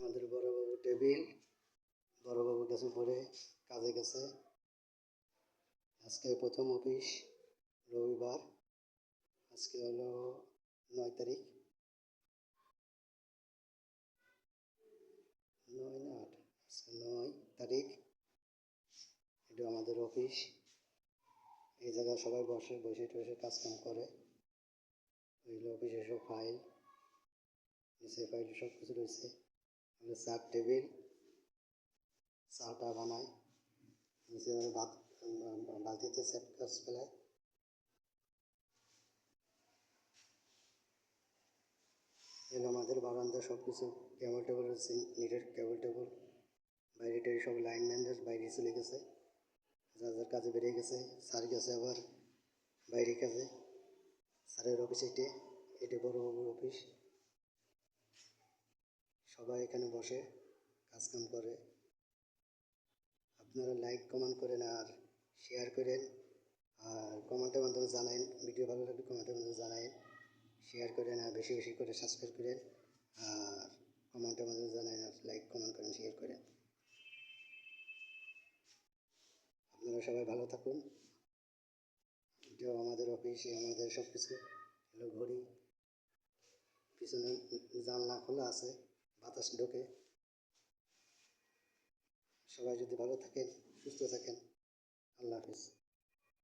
আমাদের বড়বাবু টেবিল বড়বাবু গেছে উপরে কাজে গেছে আজকে প্রথম অফিস রবিবার, আজকে হলো নয় তারিখ। নয় না আট, আজকে নয় তারিখ। এটা আমাদের অফিস। এই জায়গায় সবাই বসে বসে টসে কাজ কাম করে ওইগুলো অফিসে সব ফাইল নিচে ফাইল সব কিছু রয়েছে। আমাদের চার টেবিল, চাটা বানায় নিচে মানে ভাত বালতিতে সেট কাজ ফেলায় এগুলো আমাদের বারান্দা সব কিছু কেবল টেবল রয়েছে নিটের কেবল টেবল বাইরে টাইরে সব লাইনম্যানদের বাইরে চলে গেছে। যার যার কাজে বেরিয়ে গেছে স্যার গেছে আবার বাইরে কাজে। স্যারের অফিস এটি এটি বড় বড়বাবুর অফিস সবাই এখানে বসে কাজ কাম করে। আপনারা লাইক কমেন্ট করেন আর শেয়ার করেন। আর কমেন্টের মাধ্যমে জানাইন। ভিডিও ভালো লাগলে কমেন্টের মাধ্যমে জানাইন। শেয়ার করেন আর বেশি বেশি করে সাবস্ক্রাইব করেন। আর কমেন্টের মাধ্যমে জানাইন আর লাইক কমেন্ট করেন শেয়ার করেন। আপনারা সবাই ভালো থাকুন। আমাদের অফিসে আমাদের সব কিছু ঘড়ি। পিছনে জানলা খোলা আছে। বাতাস ঢোকে। সবাই যদি ভালো থাকেন সুস্থ থাকেন।